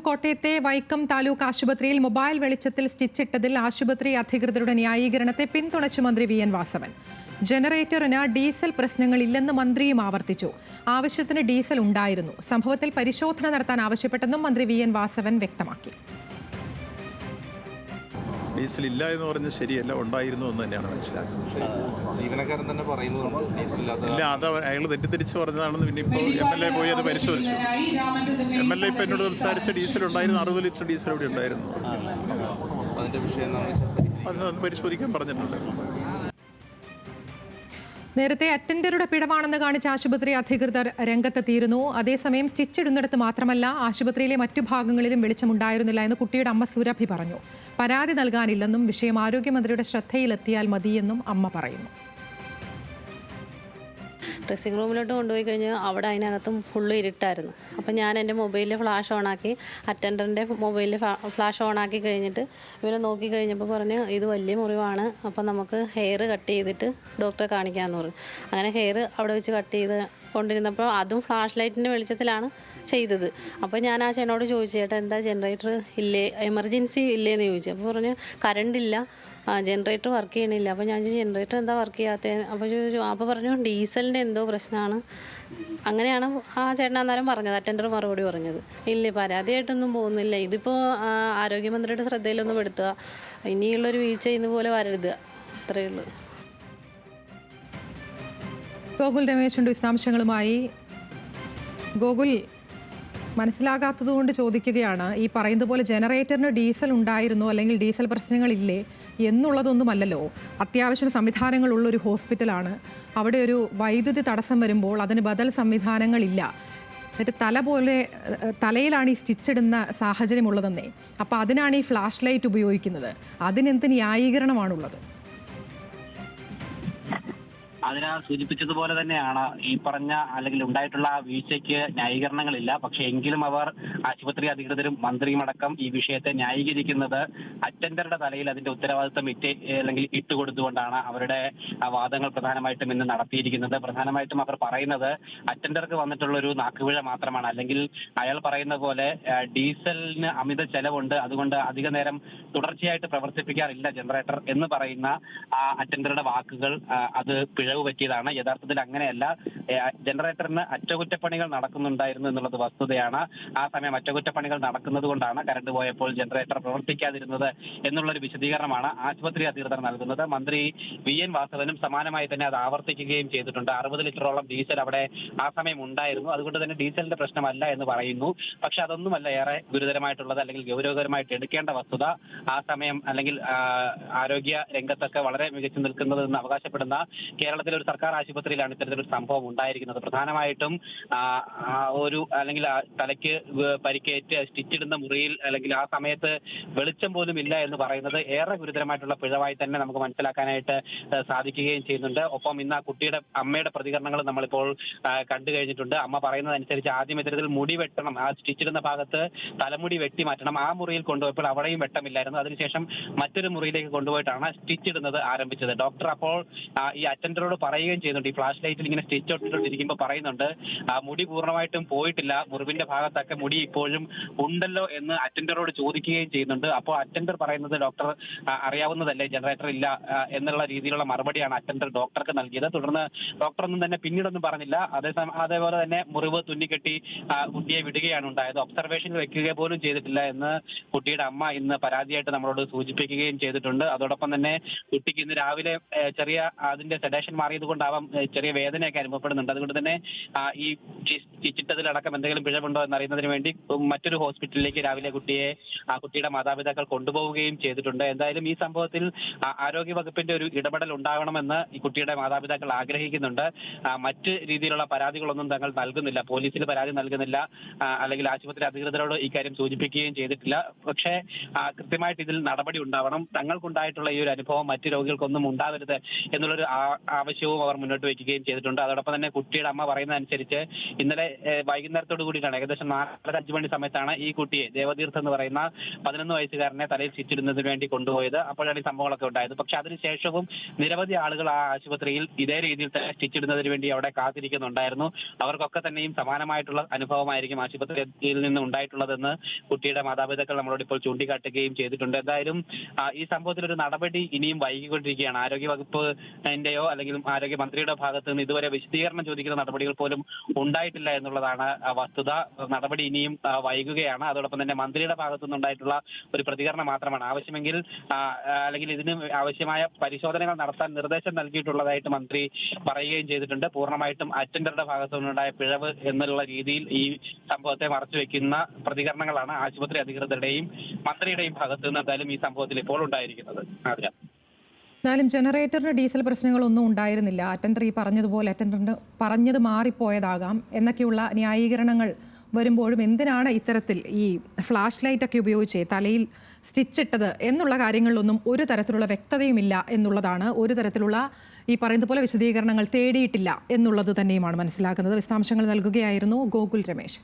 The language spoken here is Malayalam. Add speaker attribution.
Speaker 1: കോട്ടയത്തെ വൈക്കം താലൂക്ക് ആശുപത്രിയിൽ മൊബൈൽ വെളിച്ചത്തിൽ സ്റ്റിച്ചിട്ടതിൽ ആശുപത്രി അധികൃതരുടെ ന്യായീകരണത്തെ പിന്തുണച്ച് മന്ത്രി വി എൻ വാസവൻ. ജനറേറ്ററിന് ഡീസൽ പ്രശ്നങ്ങളില്ലെന്ന് മന്ത്രിയും ആവർത്തിച്ചു. ആവശ്യത്തിന് ഡീസൽ ഉണ്ടായിരുന്നു. സംഭവത്തിൽ പരിശോധന നടത്താൻ ആവശ്യപ്പെട്ടെന്നും മന്ത്രി വി എൻ വാസവൻ വ്യക്തമാക്കി.
Speaker 2: ഡീസൽ ഇല്ല എന്ന് പറഞ്ഞ് ശരിയല്ല ഉണ്ടായിരുന്നു എന്ന് തന്നെയാണ് മനസ്സിലാക്കുന്നത്.
Speaker 3: ജീവനക്കാരൻ തന്നെ
Speaker 2: ഇല്ല അത് അയാൾ തെറ്റിദ്ധരിച്ച് പറഞ്ഞതാണെന്ന് പിന്നെ ഇപ്പോൾ എം എൽ എ പോയി അത് പരിശോധിച്ചു. എം എൽ എ ഇപ്പം എന്നോട് സംസാരിച്ച ഡീസൽ ഉണ്ടായിരുന്നു അറുപത് ലിറ്റർ ഡീസൽ ഇവിടെ ഉണ്ടായിരുന്നു.
Speaker 3: അതിന്റെ വിഷയം നമ്മൾ
Speaker 2: അത് അത് പരിശോധിക്കാൻ പറഞ്ഞിട്ടുണ്ട്.
Speaker 1: നേരത്തെ അറ്റൻഡറുടെ പിഴവാണെന്ന് കാണിച്ച് ആശുപത്രി അധികൃതർ രംഗത്തെത്തിയിരുന്നു. അതേസമയം സ്റ്റിച്ച് ഇടുന്നിടത്ത് മാത്രമല്ല ആശുപത്രിയിലെ മറ്റു ഭാഗങ്ങളിലും വെളിച്ചമുണ്ടായിരുന്നില്ല എന്ന് കുട്ടിയുടെ അമ്മ സുരഭി പറഞ്ഞു. പരാതി നൽകാനില്ലെന്നും വിഷയം ആരോഗ്യമന്ത്രിയുടെ ശ്രദ്ധയിലെത്തിയാൽ മതിയെന്നും അമ്മ പറയുന്നു.
Speaker 4: ഡ്രസ്സിംഗ് റൂമിലോട്ട് കൊണ്ടുപോയി കഴിഞ്ഞാൽ അവിടെ അതിനകത്തും ഫുള്ള് ഇരുട്ടായിരുന്നു. അപ്പം ഞാൻ എന്റെ മൊബൈലിൽ ഫ്ലാഷ് ഓണാക്കി അറ്റൻഡറിന്റെ മൊബൈലിൽ ഫ്ലാഷ് ഓണാക്കി കഴിഞ്ഞിട്ട് ഇവരെ നോക്കി കഴിഞ്ഞപ്പോൾ പറഞ്ഞ് ഇത് വലിയ മുറിവാണ് അപ്പം നമുക്ക് ഹെയർ കട്ട് ചെയ്തിട്ട് ഡോക്ടറെ കാണിക്കാമെന്ന് പറഞ്ഞു. അങ്ങനെ ഹെയർ അവിടെ വെച്ച് കട്ട് ചെയ്ത് കൊണ്ടിരുന്നപ്പോൾ അതും ഫ്ലാഷ് ലൈറ്റിന്റെ വെളിച്ചത്തിലാണ് ചെയ്തത്. അപ്പോൾ ഞാൻ ആ ചേനോട് ചോദിച്ചു ചേട്ടാ എന്താ ജനറേറ്റർ ഇല്ലേ? എമർജൻസി ഇല്ലേ എന്ന് ചോദിച്ചു. അപ്പോൾ പറഞ്ഞു കറണ്ട് ഇല്ല. ജനറേറ്റർ വർക്ക് ചെയ്യണില്ല. അപ്പോൾ ഞാൻ ജനറേറ്റർ എന്താ വർക്ക് ചെയ്യാത്തത് അപ്പോൾ അപ്പോൾ പറഞ്ഞു ഡീസലിന്റെ എന്തോ പ്രശ്നമാണ് അങ്ങനെയാണ് ആ ചേട്ടൻ അന്നേരം പറഞ്ഞത് അറ്റൻഡർ മറുപടി പറഞ്ഞത്. ഇല്ല പരാതിയായിട്ടൊന്നും പോകുന്നില്ല. ഇതിപ്പോൾ ആ, ആരോഗ്യമന്ത്രിയുടെ ശ്രദ്ധയിലൊന്നും പെടുത്തുക. ഇനിയുള്ളൊരു വീഴ്ച ഇന്ന് പോലെ വരരുത്. അത്രയേ ഉള്ളൂ.
Speaker 1: ഗോകുൽ രമേശുണ്ട് വിശദാംശങ്ങളുമായി. ഗോകുൽ മനസ്സിലാകാത്തതുകൊണ്ട് ചോദിക്കുകയാണ് ഈ പറയുന്നത് പോലെ ജനറേറ്ററിന് ഡീസൽ ഉണ്ടായിരുന്നു അല്ലെങ്കിൽ ഡീസൽ പ്രശ്നങ്ങളില്ലേ? എന്നുള്ളതൊന്നുമല്ലല്ലോ. അത്യാവശ്യ സംവിധാനങ്ങളുള്ള ഒരു ഹോസ്പിറ്റലാണ്. അവിടെ ഒരു വൈദ്യുതി തടസ്സം വരുമ്പോൾ അതിന് ബദൽ സംവിധാനങ്ങളില്ല. എന്നിട്ട് തല പോലെ തലയിലാണ് ഈ സ്റ്റിച്ചിടുന്ന സാഹചര്യമുള്ളതെന്നേ. അപ്പോൾ അതിനാണ് ഈ ഫ്ലാഷ് ലൈറ്റ് ഉപയോഗിക്കുന്നത്. അതിനെന്ത് ന്യായീകരണമാണുള്ളത്?
Speaker 5: അതിനാൽ സൂചിപ്പിച്ചതുപോലെ തന്നെയാണ് ഈ പറഞ്ഞ അല്ലെങ്കിൽ ഉണ്ടായിട്ടുള്ള ആ വീഴ്ചയ്ക്ക് ന്യായീകരണങ്ങളില്ല. പക്ഷെ എങ്കിലും അവർ ആശുപത്രി അധികൃതരും മന്ത്രിയുമടക്കം ഈ വിഷയത്തെ ന്യായീകരിക്കുന്നത് അറ്റൻഡറുടെ തലയിൽ അതിന്റെ ഉത്തരവാദിത്തം ഇറ്റ് അല്ലെങ്കിൽ ഇട്ടുകൊടുത്തുകൊണ്ടാണ് അവരുടെ വാദങ്ങൾ പ്രധാനമായിട്ടും ഇന്ന് നടത്തിയിരിക്കുന്നത്. പ്രധാനമായിട്ടും അവർ പറയുന്നത് അറ്റൻഡർക്ക് വന്നിട്ടുള്ള ഒരു നാക്കുപിഴ മാത്രമാണ്. അല്ലെങ്കിൽ അയാൾ പറയുന്ന പോലെ ഡീസലിന് അമിത ചെലവുണ്ട്. അതുകൊണ്ട് അധിക നേരം തുടർച്ചയായിട്ട് പ്രവർത്തിപ്പിക്കാറില്ല ജനറേറ്റർ എന്ന് പറയുന്ന ആ അറ്റൻഡറുടെ വാക്കുകൾ അത് അത് പിഴവ് പറ്റിയതാണ്. യഥാർത്ഥത്തിൽ അങ്ങനെയല്ല. ജനറേറ്ററിന് അറ്റകുറ്റപ്പണികൾ നടക്കുന്നുണ്ടായിരുന്നു എന്നുള്ളത് വസ്തുതയാണ്. ആ സമയം അറ്റകുറ്റപ്പണികൾ നടക്കുന്നത് കൊണ്ടാണ് കരണ്ട് പോയപ്പോൾ ജനറേറ്റർ പ്രവർത്തിക്കാതിരുന്നത് എന്നുള്ളൊരു വിശദീകരണമാണ് ആശുപത്രി അധികൃതർ നൽകുന്നത്. മന്ത്രി വി എൻ വാസവനും സമാനമായി തന്നെ അത് ആവർത്തിക്കുകയും ചെയ്തിട്ടുണ്ട്. അറുപത് ലിറ്ററോളം ഡീസൽ അവിടെ ആ സമയം ഉണ്ടായിരുന്നു. അതുകൊണ്ട് തന്നെ ഡീസലിന്റെ പ്രശ്നമല്ല എന്ന് പറയുന്നു. പക്ഷെ അതൊന്നുമല്ല ഏറെ ഗുരുതരമായിട്ടുള്ളത് അല്ലെങ്കിൽ ഗൗരവകരമായിട്ട് എടുക്കേണ്ട വസ്തുത. ആ സമയം അല്ലെങ്കിൽ ആരോഗ്യ രംഗത്തൊക്കെ വളരെ മികച്ചു നിൽക്കുന്നത് എന്ന് അവകാശപ്പെടുന്ന കേരളത്തിലെ ഒരു സർക്കാർ ആശുപത്രിയിലാണ് ഇത്തരത്തിലൊരു സംഭവം ഉണ്ടായിരിക്കുന്നത്. പ്രധാനമായിട്ടും ഒരു അല്ലെങ്കിൽ തലയ്ക്ക് പരിക്കേറ്റ് സ്റ്റിച്ചിടുന്ന മുറിയിൽ അല്ലെങ്കിൽ ആ സമയത്ത് വെളിച്ചം പോലും ഇല്ല എന്ന് പറയുന്നത് ഏറെ ഗുരുതരമായിട്ടുള്ള പിഴവായി തന്നെ നമുക്ക് മനസ്സിലാക്കാനായിട്ട് സാധിക്കുകയും ചെയ്യുന്നുണ്ട്. ഒപ്പം ഇന്ന് ആ കുട്ടിയുടെ അമ്മയുടെ പ്രതികരണങ്ങൾ നമ്മളിപ്പോൾ കണ്ടു കഴിഞ്ഞിട്ടുണ്ട്. അമ്മ പറയുന്നതനുസരിച്ച് ആദ്യം ഇത്തരത്തിൽ മുടി വെട്ടണം. ആ സ്റ്റിച്ചിടുന്ന ഭാഗത്ത് തലമുടി വെട്ടി മാറ്റണം. ആ മുറിയിൽ കൊണ്ടുപോയപ്പോൾ അവിടെയും വെട്ടമില്ലായിരുന്നു. അതിനുശേഷം മറ്റൊരു മുറിയിലേക്ക് കൊണ്ടുപോയിട്ടാണ് സ്റ്റിച്ചിടുന്നത് ആരംഭിച്ചത്. ഡോക്ടർ അപ്പോൾ ഈ അറ്റൻഡറോട് പറയുകയും ചെയ്യുന്നുണ്ട്. ഈ ഫ്ലാഷ് ലൈറ്റിൽ ഇങ്ങനെ സ്റ്റിച്ച് ഇട്ടിട്ടിരിക്കുമ്പോൾ പറയുന്നുണ്ട് മുടി പൂർണമായിട്ടും പോയിട്ടില്ല. മുറിവിന്റെ ഭാഗത്തൊക്കെ മുടി ഇപ്പോഴും ഉണ്ടല്ലോ എന്ന് അറ്റൻഡറോട് ചോദിക്കുകയും ചെയ്യുന്നുണ്ട്. അപ്പോൾ അറ്റൻഡർ പറയുന്നത് ഡോക്ടർ അറിയാവുന്നതല്ലേ? ജനറേറ്റർ ഇല്ല എന്നുള്ള രീതിയിലുള്ള മറുപടിയാണ് അറ്റൻഡർ ഡോക്ടർക്ക് നൽകിയത്. തുടർന്ന് ഡോക്ടർ ഒന്നും തന്നെ പിന്നീടൊന്നും പറഞ്ഞില്ല. അതേസമയം അതേപോലെ തന്നെ മുറിവ് തുന്നിക്കെട്ടി കുട്ടിയെ വിടുകയാണ് ഉണ്ടായത്. ഒബ്സർവേഷനിൽ വെക്കുക പോലും ചെയ്തിട്ടില്ല എന്ന് കുട്ടിയുടെ അമ്മ ഇന്ന് പരാതിയായിട്ട് നമ്മളോട് സൂചിപ്പിക്കുകയും ചെയ്തിട്ടുണ്ട്. അതോടൊപ്പം തന്നെ കുട്ടിക്ക് ഇന്ന് രാവിലെ ചെറിയ അതിന്റെ സെഡേഷൻ മാറിയത് കൊണ്ടാവാം ചെറിയ വേദനയൊക്കെ അനുഭവപ്പെടുന്നുണ്ട്. അതുകൊണ്ട് തന്നെ ഈ ചിറ്റത്തിലടക്കം എന്തെങ്കിലും പിഴവുണ്ടോ എന്നറിയുന്നതിന് വേണ്ടി മറ്റൊരു ഹോസ്പിറ്റലിലേക്ക് രാവിലെ കുട്ടിയെ ആ കുട്ടിയുടെ മാതാപിതാക്കൾ കൊണ്ടുപോവുകയും ചെയ്തിട്ടുണ്ട്. എന്തായാലും ഈ സംഭവത്തിൽ ആരോഗ്യ വകുപ്പിന്റെ ഒരു ഇടപെടൽ ഉണ്ടാകണമെന്ന് ഈ കുട്ടിയുടെ മാതാപിതാക്കൾ ആഗ്രഹിക്കുന്നുണ്ട്. മറ്റ് രീതിയിലുള്ള പരാതികളൊന്നും തങ്ങൾ നൽകുന്നില്ല. പോലീസിൽ പരാതി നൽകുന്നില്ല. അല്ലെങ്കിൽ ആശുപത്രി അധികൃതരോട് ഇക്കാര്യം സൂചിപ്പിക്കുകയും ചെയ്തിട്ടില്ല. പക്ഷേ കൃത്യമായിട്ട് ഇതിൽ നടപടി ഉണ്ടാവണം. തങ്ങൾക്കുണ്ടായിട്ടുള്ള ഈ ഒരു അനുഭവം മറ്റു രോഗികൾക്കൊന്നും ഉണ്ടാവരുത് എന്നുള്ളൊരു ആവശ്യവും അവർ മുന്നോട്ട് വയ്ക്കുകയും ചെയ്തിട്ടുണ്ട്. അതോടൊപ്പം തന്നെ കുട്ടിയുടെ അമ്മ പറയുന്നതനുസരിച്ച് ഇന്നലെ വൈകുന്നേരത്തോട് കൂടിയിട്ടാണ് ഏകദേശം നാലര അഞ്ചു മണി സമയത്താണ് ഈ കുട്ടിയെ ദേവതീർത്ത് എന്ന് പറയുന്ന പതിനൊന്ന് വയസ്സുകാരനെ തലയിൽ ചുറ്റിടുന്നതിന് വേണ്ടി കൊണ്ടുപോയത്. അപ്പോഴാണ് ഈ സംഭവങ്ങളൊക്കെ ഉണ്ടായത്. പക്ഷെ അതിനുശേഷവും നിരവധി ആളുകൾ ആ ആശുപത്രിയിൽ ഇതേ രീതിയിൽ തന്നെ സ്റ്റിച്ചിടുന്നതിന് വേണ്ടി അവിടെ കാത്തിരിക്കുന്നുണ്ടായിരുന്നു. അവർക്കൊക്കെ തന്നെയും സമാനമായിട്ടുള്ള അനുഭവമായിരിക്കും ആശുപത്രിയിൽ നിന്ന് ഉണ്ടായിട്ടുള്ളതെന്ന് കുട്ടിയുടെ മാതാപിതാക്കൾ നമ്മളോട് ഇപ്പോൾ ചൂണ്ടിക്കാട്ടുകയും ചെയ്തിട്ടുണ്ട്. എന്തായാലും ഈ സംഭവത്തിൽ ഒരു നടപടി ഇനിയും വൈകിക്കൊണ്ടിരിക്കുകയാണ്. ആരോഗ്യ വകുപ്പിന്റെയോ അല്ലെങ്കിൽ ആരോഗ്യമന്ത്രിയുടെ ഭാഗത്ത് നിന്ന് ഇതുവരെ വിശദീകരണം ചോദിക്കുന്ന നടപടികൾ പോലും ഉണ്ടായിട്ടില്ല എന്നുള്ളതാണ് വസ്തുത. നടപടി ഇനിയും വൈകുകയാണ്. അതോടൊപ്പം തന്നെ മന്ത്രിയുടെ ഭാഗത്തു നിന്നുണ്ടായിട്ടുള്ള ഒരു പ്രതികരണം മാത്രമാണ്. ആവശ്യമെങ്കിൽ അല്ലെങ്കിൽ ഇതിന് ആവശ്യമായ പരിശോധനകൾ നടത്താൻ നിർദ്ദേശം നൽകിയിട്ടുള്ളതായിട്ട് മന്ത്രി പറയുകയും ചെയ്തിട്ടുണ്ട്. പൂർണമായിട്ടും അറ്റൻഡറുടെ ഭാഗത്തു നിന്നുണ്ടായ പിഴവ് എന്നുള്ള രീതിയിൽ ഈ സംഭവത്തെ മറച്ചുവെക്കുന്ന പ്രതികരണങ്ങളാണ് ആശുപത്രി അധികൃതരുടെയും മന്ത്രിയുടെയും ഭാഗത്തു നിന്ന് എന്തായാലും ഈ സംഭവത്തിൽ ഇപ്പോൾ ഉണ്ടായിരിക്കുന്നത്.
Speaker 1: എന്നാലും ജനറേറ്ററിന് ഡീസൽ പ്രശ്നങ്ങളൊന്നും ഉണ്ടായിരുന്നില്ല. അറ്റൻഡർ ഈ പറഞ്ഞതുപോലെ അറ്റൻഡറിന് പറഞ്ഞത് മാറിപ്പോയതാകാം എന്നൊക്കെയുള്ള ന്യായീകരണങ്ങൾ വരുമ്പോഴും എന്തിനാണ് ഇത്തരത്തിൽ ഈ ഫ്ലാഷ് ലൈറ്റ് ഒക്കെ ഉപയോഗിച്ച് തലയിൽ സ്റ്റിച്ചിട്ടത് എന്നുള്ള കാര്യങ്ങളിലൊന്നും ഒരു തരത്തിലുള്ള വ്യക്തതയുമില്ല എന്നുള്ളതാണ് ഒരു തരത്തിലുള്ള ഈ പറയുന്നത് പോലെ വിശദീകരണങ്ങൾ തേടിയിട്ടില്ല എന്നുള്ളത് തന്നെയുമാണ് മനസ്സിലാക്കുന്നത്. വിശദാംശങ്ങൾ നൽകുകയായിരുന്നു ഗോകുൽ രമേശ്.